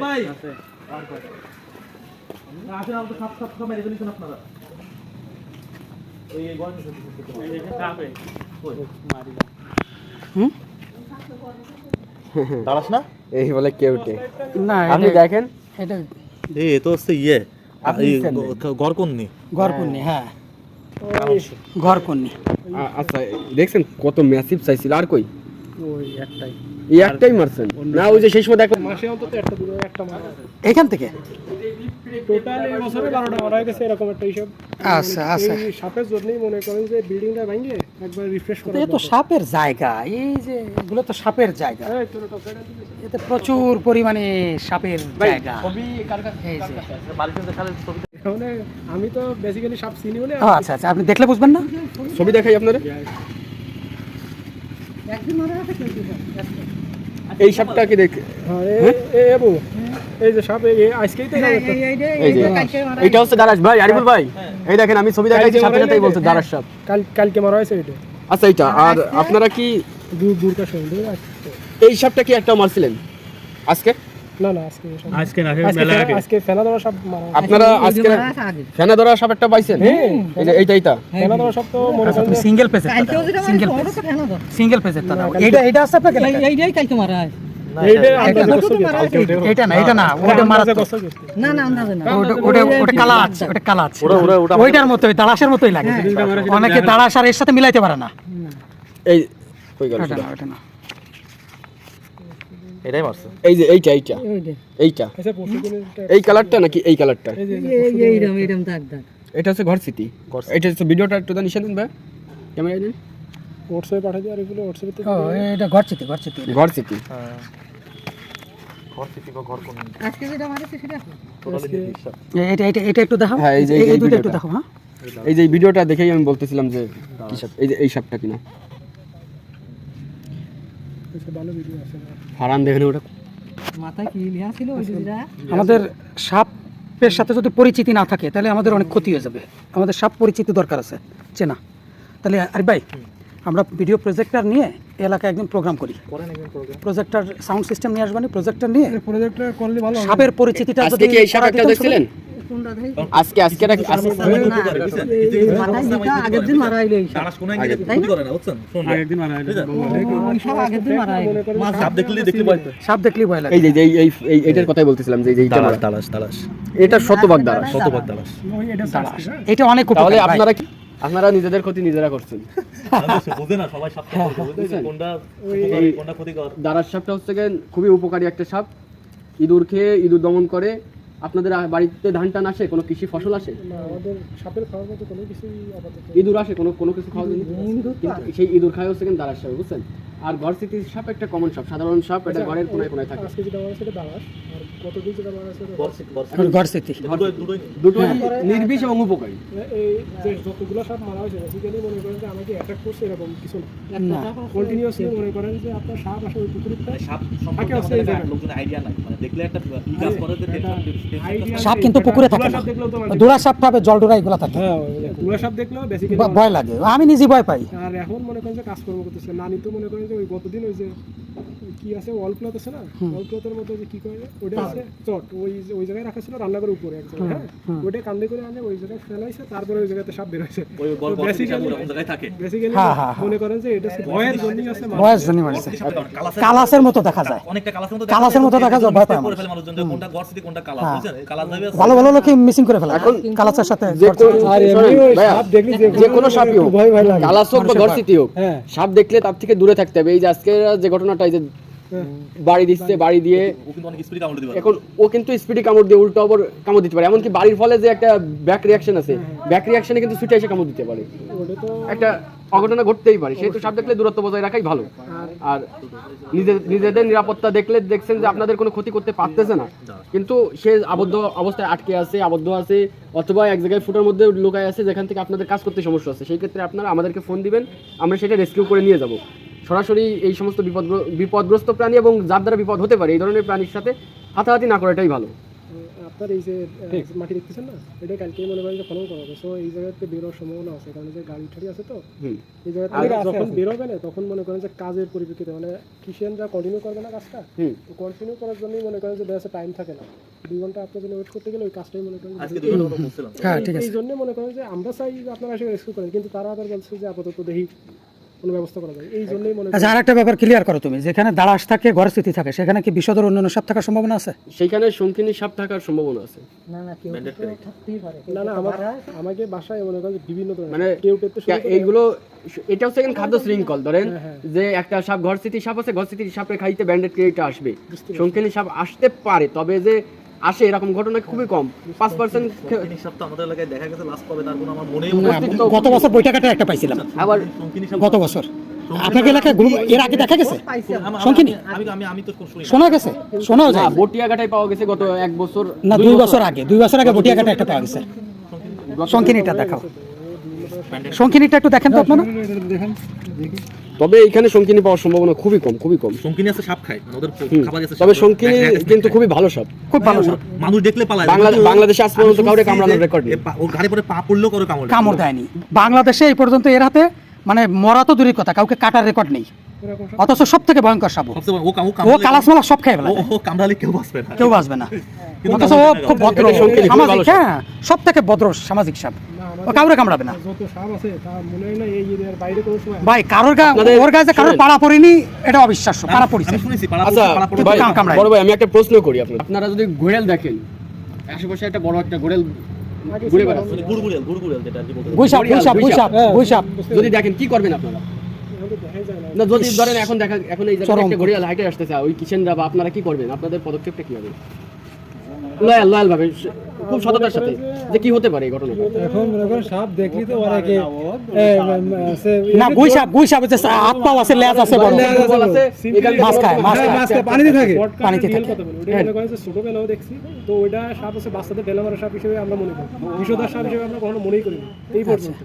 ভাই আসেন আমাদের সাপ সাপ সাপ মেরে ফেলেছেন আপনারা এই দাঁড়াস না? এই বলে কেউটে না আপনি দেখেন। এটা এ তো হচ্ছে ইয়ে। নিচ্ছেন গ- হ্যাঁ। ঘরকন্যি আ- আচ্ছা দেখছেন কত ম্যাসিভ চাইছিল আর কই? ওই একটাই। এই একটাই মারছেন? না ওই যে সেই সময় দেখো মাসে অন্তত একটা দুটো একটা মারা এখান থেকে? টোটাল এই বছরে বারোটা মারা গেছে এরকম একটা হিসাব। আচ্ছা আচ্ছা। এই সাপের জন্যই মনে করেন যে বিল্ডিংটা ভেঙে একবার রিফ্রেশ করা এ তো সাপের জায়গা। এই যে এগুলো তো সাপের জায়গা। এই দিকে। এতে প্রচুর পরিমাণে সাপের জায়গা। এই যে। বালিশের খালে ছবি মানে আমি তো বেসিক্যালি সাপ চিনি বলে আচ্ছা আচ্ছা। আপনি দেখলে বুঝবেন না? ছবি দেখাই আপনারা। এই সাপটা কি দেখ হ্যাঁ, এবু এই যে সাপ এই আজকেই তো এই যে। এইটা হচ্ছে দারাস ভাই আরিফুল ভাই। এই দেখেন আমি ছবি দেখাইছি সাথে সাথেই বলছে দারাস সাপ। কাল কালকে মারা হয়েছে এটা। আচ্ছা এইটা। আর আপনারা কি দূর এই সাপটা কি একটা মারছিলেন? আজকে? না না আজকে আজকে না আজকে ফেনা- আজকে ফেনা দেওয়া সাপ আপনারা আজকে ফেনা ধরা সাপ একটা পাইছেন? এই যে এইটা এইটা। ফেনা দেওয়া সাপ তো মনে করেন। সিঙ্গেল পেজের সিঙ্গেল পেজ সিঙ্গেল পেজের তা এইটা এইটা আছে আপনার এইটাই কালকে মারা হয়। এইটা এটা আন্দাজ না, করছ কি? এটা না এটা না ওটা মারা আন্দাজে করছ কি? না না আন্দাজে না। ওটা ওটা ওটা কালা আছে ওটা কালা আছে। ওটা ওটা ওটা ওইটার মতোই তাড়াশের মতোই লাগে। অনেকে তাড়াশ আর এর সাথে মিলাইতে পারে না। এই না। এটাই মারছে। এই যে এইটা এইটা। এইটা। আচ্ছা দিনের এই কালারটা নাকি এই কালারটা? এটা হচ্ছে ঘর সিটি এটা হচ্ছে ভিডিওটা একটু তো নিশান ভাই ক্যামেরা দেন। হোয়াটসঅ্যাপে পাঠিয়ে দিয়ে আর এগুলো হোয়াটসঅ্যাপে এটা ঘরচিতে ঘর সিটি হ্যাঁ। ঘর বা ঘর কোন? আজকে যেটা মারেছে সেটা টোটালি এটা এটা এটা একটু দেখাও। হ্যাঁ, এই যে- ভিডিওটা। হ্যাঁ। এই যে ভিডিওটা দেখেই আমি বলতেছিলাম যে এই যে এই সাপটা কিনা। দেখেন ওটা? আমাদের সাপের সাথে যদি পরিচিতি না থাকে তাহলে আমাদের অনেক ক্ষতি হয়ে যাবে। আমাদের সাপ পরিচিতি দরকার আছে চেনা। তাহলে আরে ভাই আমরা ভিডিও প্রজেক্টার নিয়ে এলাকায় একদিন প্রোগ্রাম করি। করেন একদিন প্রোগ্রাম প্রজেক্টর সাউন্ড সিস্টেম নিয়ে আসবানি প্রজেক্টার নিয়ে করলে ভালো সাপের পরিচিতিটা আজকে কি এই সাপ একটা দেখছিলেন? আজকে আজকে আগের দিন মারা হইল সাপ দেখলে ভয় লাগে। এই যে এই এই এটার কথাই বলতেছিলাম যে এইটা এটা শতভাগ শতভাগ এটা অনেক তাহলে আপনারা কি আপনারা নিজেদের ক্ষতি নিজেরা করছেন। ক্ষতিকর? দাঁড়ার সাপটা হচ্ছে গিয়ে খুবই উপকারী একটা সাপ। ইঁদুর খেয়ে ইঁদুর দমন করে আপনাদের বাড়িতে ধান টান আসে? কোনো কৃষি ফসল আসে? আমাদের সাপের খাওয়ার মতো কোনো কিছুই ইঁদুর আসে? কোনো কোনো কিছু খাওয়া কিন্তু সেই ইঁদুর খায় হচ্ছে কিন্তু দাঁড়ার সাপ বুঝছেন? আর ঘর স্মৃতির সাপ একটা কমন সাপ সাধারণ সাপ এটা ঘরের কোনায় কোনায় থাকে। আজকে যেটা মারা সেটা দাঁড়াস আর গতদিন যেটা মারা সেটা বর্ষিক বর্ষিক এখন ঘর স্মৃতি দুটোই দুটোই। দুটোই নির্বিষ এবং উপকারী। এই যে যতগুলো সাপ মারা হয়েছে বেসিক্যালি মনে করেন যে আমাকে অ্যাটাক করছে এরকম কিছু না। কন্টিনিউয়াসলি মনে করেন যে আপনার সাপ আসলে ওই পুকুরটা সাপ সম্পর্কে আমাদের আইডিয়া নাই। মানে দেখলে একটা ই কাজ করে যে সাপ কিন্তু পুকুরে থাকে না। মানে- দোড়া সাপ পাবে জল ডোরা এগুলো থাকে। হ্যাঁ কুলা সাপ দেখলেও বেসিক্যালি ভয় লাগে। আমি নিজে ভয় পাই। আর এখন মনে করেন যে কাজকর্ম করতেছে। নানি তো মনে করেন ওই গতদিন ওই যে কি আছে ওয়াল ক্লথ আছে না? ওয়াল ক্লথের মধ্যে যে কি করে ওটা আছে চট ওই যে- ওই জায়গায় রাখা ছিল রান্নাঘরের উপরে এক জায়গায় হ্যাঁ? ওটা কান্দে করে আনে ওই জায়গায় ফেলাইছে তারপরে ওই জায়গাতে সাপ বের হয়েছে। ওই গল্প বেসিক্যালি ওরকম জায়গায় থাকে? বেসিক্যালি হ্যাঁ, হ্যাঁ, মনে করেন যে এটা ভয়ের জন্যই আছে মানুষ। বয়স জন্য মারছে। কালাসের মতো দেখা যায়। অনেকটা কালাসের মতো কালাসের মতো দেখা যায়, ভয় পায় মানুষজন কোনটা গড় সিটি কোনটা কালাস বুঝছেন এই কালাস ভাবে ভালো ভালো লোকে মিসিং করে ফেলে। কালাসের সাথে যে কোনো আর এমনি সাপ দেখলি যে কোনো সাপই হোক। ভয় ভয় লাগে। কালাস হোক বা ঘর স্মৃতি হোক হ্যাঁ। সাপ দেখলে তার থেকে দূরে থাকতে হবে। এই যে আজকে যে ঘটনাটা এই যে বাড়ি দিচ্ছে বাড়ি দিয়ে এখন ও কিন্তু স্পিডে কামড় দিয়ে উল্টো আবার কামড় দিতে পারে। এমনকি বাড়ির ফলে যে একটা ব্যাক রিয়াকশন আছে ব্যাক রিয়াকশনে কিন্তু ছুটে এসে কামড় দিতে পারে। একটা অঘটনা ঘটতেই পারে। সেহেতু সাপ দেখলে দূরত্ব বজায় রাখাই ভালো। আর নিজেদের নিরাপত্তা দেখলে দেখছেন যে আপনাদের কোনো ক্ষতি করতে পারতেছে না। কিন্তু সে আবদ্ধ অবস্থায় আটকে আছে আবদ্ধ আছে অথবা এক জায়গায় ফুটার মধ্যে লুকায় আছে যেখান থেকে আপনাদের কাজ করতে সমস্যা আছে। সেই ক্ষেত্রে আপনারা আমাদেরকে ফোন দিবেন আমরা সেটা রেস্কিউ করে নিয়ে যাব। সরাসরি এই সমস্ত বিপদ বিপদগ্রস্ত প্রাণী এবং যার দ্বারা বিপদ হতে পারে এই ধরনের প্রাণীর সাথে হাতাহাতি না করাটাই ভালো। আপনার এই যে মাটি দেখতেছেন না? এটা কালকেই মনে করেন যে করা হবে। সো এই জায়গাতে বেরোর সম্ভাবনা আছে। কারণ যে গাড়ি ঠাড়ি আছে তো এই জায়গাতে যখন বেরোবে না তখন মনে করেন যে কাজের পরিপ্রেক্ষিতে মানে কৃষিয়ানরা কন্টিনিউ করবে না কাজটা। কন্টিনিউ করার জন্যই মনে করেন যে বেশ টাইম থাকে না। দুই ঘণ্টা আপনার জন্য ওয়েট করতে গেলে ওই কাজটাই মনে করেন হ্যাঁ ঠিক এই জন্য মনে করেন যে আমরা চাই যে আপনারা এসে রেস্কিউ করেন। কিন্তু তারা আবার বলছে যে আপাতত দেখি কোনো ব্যবস্থা করা যায়। এই জন্যই মনে আচ্ছা আর একটা ব্যাপার ক্লিয়ার করো তুমি। যেখানে দাঁড়াস থাকে ঘর স্থিতি থাকে সেখানে কি বিষধর অন্যান্য সাপ থাকার সম্ভাবনা আছে? সংকীর্ণ সাপ থাকার সম্ভাবনা আছে। না না কেউ তো থাকতেই পারে। না না আমার আমাকে বাসায় মনে করেন যে বিভিন্ন ধরনের মানে কেউ এইগুলো এটা হচ্ছে এখন খাদ্য শৃঙ্খল ধরেন হ্যাঁ, যে একটা সাপ ঘর স্থিতি সাপ আছে ঘর স্থিতি সাপের খাইতে ব্যান্ডেড ক্রিয়েটা আসবে। সংকীর্ণ সাপ আসতে পারে তবে যে আসে এরকম ঘটনা খুবই কম। পাঁচ পার্সেন্ট আমাদের এলাকায় দেখা গেছে লাস্ট কবে তার কোনো আমার মনেই গত বছর বৈঠাকাটা একটা পাইছিলাম। আবার গত বছর। আপনাকে এলাকায় এর আগে দেখা গেছে? শুনি গেছে? শোনাও যায় বটিয়াঘাটায় পাওয়া গেছে গত এক বছর না দুই বছর আগে। দুই বছর আগে একটা পাওয়া গেছে। শঙ্কিনীটা দেখাও। শঙ্কিনীটা একটু দেখেন তো আপনারা। তবে এখানে সংকিনী পাওয়ার সম্ভাবনা খুবই কম খুবই কম। শঙ্কিনী আছে সাপ খায়। মানে ওদের খাবার আছে তবে সংকিনী কিন্তু খুবই ভালো সাপ। খুব ভালো সাপ। মানুষ দেখলে পালায়। বাংলা- কিন্তু বাংলাদেশে আজ পর্যন্ত কাউরে কামড়ানোর record নেই। পা- ঘাড়ে পরে পা পড়লেও কারও কামড় কামড় দেয়নি। বাংলাদেশে এই পর্যন্ত এর হাতে মানে মরা তো দূরের কথা কাউকে কাটার রেকর্ড নেই। অথচ সব থেকে ভয়ঙ্কর সাপ ও। ও ও কালাসমালা সব খেয়ে ও ফেলে ও কামড়ালে কেউ বাঁচবে না। কেউ বাঁচবে না। কিন্তু অথচ ও খুব ভদ্র সামাজিক হ্যাঁ সব থেকে ভদ্র সামাজিক সাপ। ও কাউরে কামড়াবে না। যত সাপ আছে তা মনে হয় না এই এরিয়ার বাইরে কোনো সময় ভাই কারোর গা ওর কারোর পাড়া পড়েনি এটা অবিশ্বাস্য পাড়া পড়িছে। আমি শুনেছি পাড়া আচ্ছা পড়ে কামড়ায়। বড় ভাই আমি একটা প্রশ্ন করি আপনার আপনারা যদি ঘোড়াল দেখেন আশেপাশে একটা বড় একটা ঘোড়াল ঘুরে বেড়াচ্ছে। মানে যেটা আর কি গুইসাপ গুইসাপ গুইসাপ গুইসাপ যদি দেখেন কি করবেন আপনারা? না। যদি ধরেন এখন দেখা এখন এই জায়গায় একটা হাইটে আসতেছে ওই কিচেনরা বা আপনারা কি করবেন? আপনাদের পদক্ষেপটা কি হবে লয়াল লয়াল ভাবে খুব সততার সাথে যে কি হতে পারে এই ঘটনাটা এখন মনে করেন সাপ দেখলি তো অনেকে না গুইসাপ গুইসাপ হচ্ছে হাত পাও আছে লেজ আছে বল আছে, এখানে মাছ খায় মাছ খায়। পানিতে থাকে। পানিতে থাকে। মনে করেন যে ছোটবেলাও দেখছি তো ওইটা সাপ আছে বাচ্চাদের ঢেলা মারা সাপ হিসেবে আমরা মনে করি। বিষধর সাপ হিসেবে আমরা কখনো মনেই করি এই পর্যন্ত।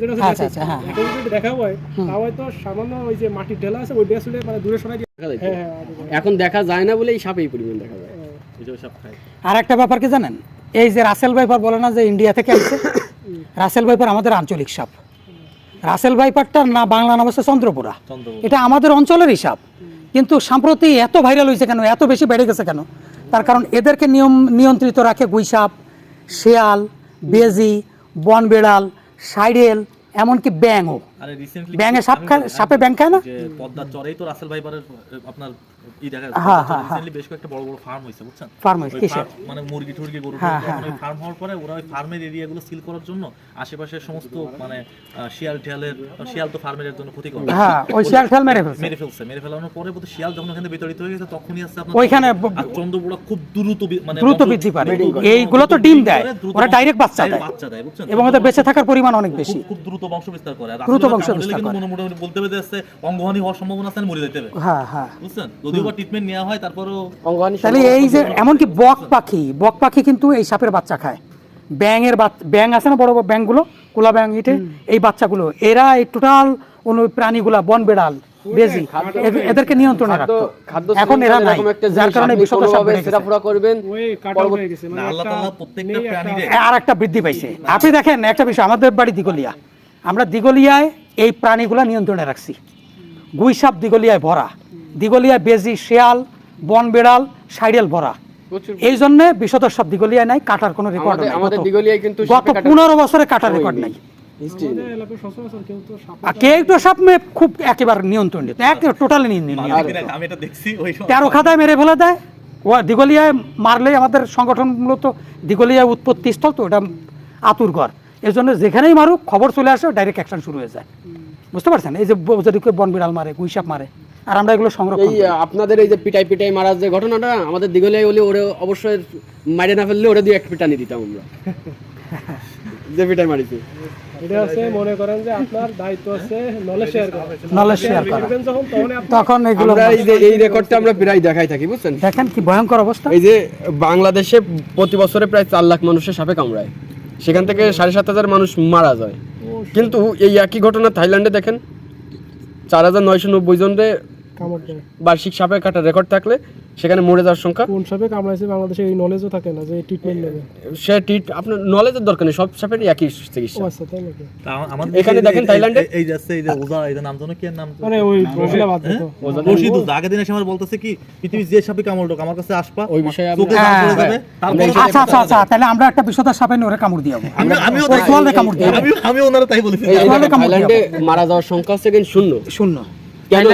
যেটা আচ্ছা, আচ্ছা, হ্যাঁ, এখন দেখা হয় হয়তো সামান্য ওই যে মাটির ঢেলা আছে ওই মানে দূরে সরাই দেখা যায় তো। হ্যাঁ হ্যাঁ হ্যাঁ, এখন দেখা যায় না বলেই সাপ এই পরিমাণ দেখা যায়। এই যে ওই সাপ খায় আর একটা ব্যাপার কি জানেন? এই যে রাসেল ভাইপার বলে না যে ইন্ডিয়া থেকে আসছে রাসেল ভাইপার আমাদের আঞ্চলিক সাপ। রাসেল ভাইপারটার না বাংলা নাম হচ্ছে চন্দ্রপুরা। এটা আমাদের অঞ্চলেরই সাপ। কিন্তু সম্প্রতি এত ভাইরাল হয়েছে কেন? এত বেশি বেড়ে গেছে কেন? তার কারণ এদেরকে নিয়ম নিয়ন্ত্রিত রাখে গুইসাপ শেয়াল বেজি বন বেড়াল সাইডেল এমনকি ব্যাঙও। আরে রিসেন্টলি ব্যাঙে সাপ খায় সাপে ব্যাং খায় না? চরেই তো রাসেল ভাইবারের আপনার ই দেখা হ্যাঁ, হ্যাঁ, রিসেন্টলি বেশ কয়েকটা বড় বড় ফার্ম হয়েছে বুঝছেন? ফার্ম কিসের? মানে মুরগি টুরগি গরু হ্যাঁ, হ্যাঁ, ওই ফার্ম হওয়ার পরে ওরা ওই ফার্মের এরিয়াগুলো সিল করার জন্য আশেপাশের সমস্ত মানে শিয়াল টিয়ালের শিয়াল তো ফার্মের জন্য ক্ষতি করে। হ্যাঁ ওই শিয়াল মেরে ফেলছে। মেরে ফেলছে মেরে ফেলানোর পরে বোধহয় শিয়াল যখন ওখানে বিতাড়িত হয়ে গেছে তখনই আছে আপনার ওইখানে চন্দ্রপুরা খুব দ্রুত মানে দ্রুত বৃদ্ধি। দ্রুত- এইগুলো তো ডিম দেয়। ওরা direct বাচ্চা দেয়। বাচ্চা দেয় বুঝছেন? এবং ওদের বেঁচে থাকার পরিমাণ অনেক বেশি। খুব- খুব দ্রুত বংশ বিস্তার করে দ্রুত করে। মোটামুটি বলতে পেরে যাচ্ছে অঙ্গহানি হওয়ার সম্ভাবনা আছে মরে যেতে হবে। হ্যাঁ হ্যাঁ। বুঝছেন? যদিও বা ট্রিটমেন্ট নেওয়া হয় তারপরেও অঙ্গহানি তাহলে এই যে এমনকি বক পাখি বক পাখি কিন্তু এই সাপের বাচ্চা খায়। ব্যাঙের ব্যাং আছে না বড় বড় ব্যাংগুলো কোলা ব্যাং ইটে এই বাচ্চাগুলো। এরা এই টোটাল অনু প্রাণীগুলা বন বেড়াল বেজি এদেরকে নিয়ন্ত্রণে রাখতো এখন এরা নাই যার কারণে গেছে। করবেন। হয়ে মানে আল্লাহ একটা তাআলা প্রত্যেকটা নেই একটা প্রাণীরে। আর একটা বৃদ্ধি পাইছে। আপনি দেখেন একটা বিষয় আমাদের বাড়ি দিগলিয়া আমরা দিগলিয়ায় এই প্রাণীগুলা নিয়ন্ত্রণে রাখছি। গুইসাপ দিগলিয়ায় ভরা। দিগলিয়ায় বেজি শেয়াল বন বেড়াল সাইডেল ভরা। এই জন্য বিশদর সব দিগলিয়ায় নাই কাটার কোনো রেকর্ড আমাদের নাই। গত- পনেরো বছরে কাটার রেকর্ড নাই। কেউ তো সাপ আর কেউ তো সাপ মেয়ে খুব একেবারে নিয়ন্ত্রণিত এক টোটালি নিয়ন্ত্রণ তেরো খাতায় মেরে ফেলে দেয়। ও দিগলিয়ায় মারলেই আমাদের সংগঠন মূলত দিগলিয়ায় উৎপত্তি স্থল তো ওটা আতুর এর জন্য যেখানেই মারুক খবর চলে আসে ডাইরেক্ট অ্যাকশন শুরু হয়ে যায়। বুঝতে পারছেন? এই যে যদি কেউ বন বিড়াল মারে গুইসাপ মারে আর আমরা এগুলো সংরক্ষণ এই আপনাদের এই যে পিটাই পিটাই মারার যে ঘটনাটা আমাদের দিগলিয়ায় হলে ওরে অবশ্যই মারে না ফেললে ওরে দিয়ে এক পিটানি দিতাম আমরা। যে পিটাই মারিছে। এটা হচ্ছে মনে করেন যে আপনার দায়িত্ব আছে নলেজ শেয়ার করা। Knowledge share করা। তখন তখন এগুলো আমরা এই যে এই রেকর্ডটা আমরা প্রায় দেখাই থাকি বুঝছেন? দেখেন কি ভয়ঙ্কর অবস্থা। এই যে বাংলাদেশে প্রতি বছরে প্রায় চার লাখ মানুষের সাপে কামড়ায়। সেখান থেকে সাড়ে সাত হাজার মানুষ মারা যায়। কিন্তু এই একই ঘটনা থাইল্যান্ডে দেখেন। চার হাজার নয়শো নব্বই জনরে বার্ষিক সাপে কাটার রেকর্ড থাকলে সেখানে মরে যাওয়ার সংখ্যা কোন সাপে কামড়াইছে বাংলাদেশে এই নলেজও থাকে না যে ট্রিটমেন্ট নেবে। সে ট্রিট আপনার নলেজের দরকার নেই সব সাপেরই একই চিকিৎসা। আচ্ছা তাই নাকি? তা আম- আমাদের এখানে দেখেন থাইল্যান্ডে? এই- এই যে আছে, এই যে ওজা এই নাম জানো কি নাম তো? মানে ওই মহিলা বাদ দিত রশিদ ওজা। আগের দিন এসে আমার বলতেছে কি পৃথিবীর যে সাপে কামড় আমার কাছে আসবা ওই বিষয়ে আমি- চোখে দাগ পড়ে যাবে, তারপরে আমরা আচ্ছা আচ্ছা আচ্ছা তাহলে আমরা একটা বিষধর সাপে নিয়ে ওরা কামড় দিয়ে আমি- আমিও তাই সোয়ালে কামড় দিয়ে আমি আমি ওনারা তাই বলেছি থাইল্যান্ডে মারা যাওয়ার সংখ্যা কিন্তু শূন্য। শূন্য। কেন